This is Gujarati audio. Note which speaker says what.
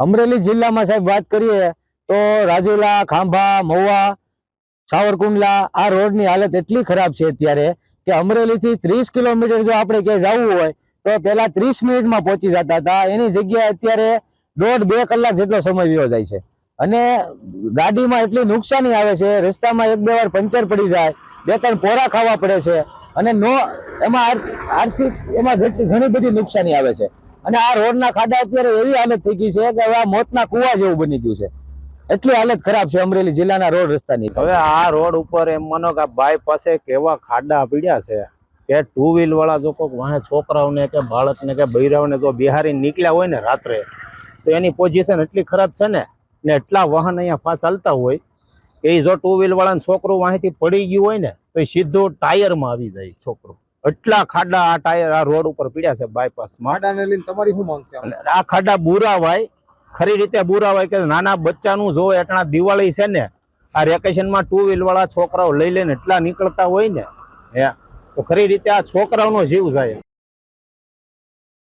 Speaker 1: અમરેલી જિલ્લામાં સાહેબ વાત કરીએ તો રાજુલા, ખાંભા, મહુવા, સાવરકુંડલા આ રોડની હાલત એટલી ખરાબ છે અત્યારે કે અમરેલીથી ત્રીસ કિલોમીટર જો આપણે ક્યાંય જવું હોય તો પહેલા ત્રીસ મિનિટમાં પહોંચી જતા હતા. એની જગ્યાએ અત્યારે દોઢ બે કલાક જેટલો સમય વયો જાય છે. અને ગાડીમાં એટલી નુકસાની આવે છે, રસ્તામાં એક બે વાર પંચર પડી જાય, બે ત્રણ પોરા ખાવા પડે છે અને નો એમાં આર- આર્થિક, એમાં ઘણી બધી નુકસાની આવે છે. અને આ રોડના ખાડા અત્યારે એવી હાલત થઈ ગઈ છે કે હવે આ મોતના કુવા જેવું બની ગયું છે. એટલી હાલત ખરાબ છે અમરેલી જિલ્લાના રોડ રસ્તાની.
Speaker 2: હવે આ રોડ ઉપર એમ માનો કે આ બાઈ પાસે કેવા ખાડા પીડ્યા છે કે ટુ વ્હીલ વાળા જો કોઈક વાહે છોકરાઓને કે બાળકને કે બૈરાઓને જો બિહારી નીકળ્યા હોય ને રાત્રે, તો એની પોઝિશન એટલી ખરાબ છે ને ને એટલા વાહન અહીંયા ફાસ ચાલતા હોય કે જો ટુ વ્હીલ વાળાને છોકરું વાંહેથી પડી ગયું હોય ને, તો એ સીધું ટાયરમાં આવી જાય છોકરું. એટલા ખાડા આ ટાયર આ રોડ ઉપર પીડ્યા છે બાયપાસમાં
Speaker 3: ખાડાને લઈને તમારી શું માંગ છે
Speaker 2: અને આ ખાડા બુરાવાય ખરી રીતે બુરાવાય કે નાના બચ્ચાનું જો એટલા દિવાળી છે ને આ વેકેશનમાં ટુ વ્હીલ વાળા છોકરાઓ લઈ લઈને એટલા નીકળતા હોય ને હે તો ખરી રીતે આ છોકરાઓનો જીવ જાય.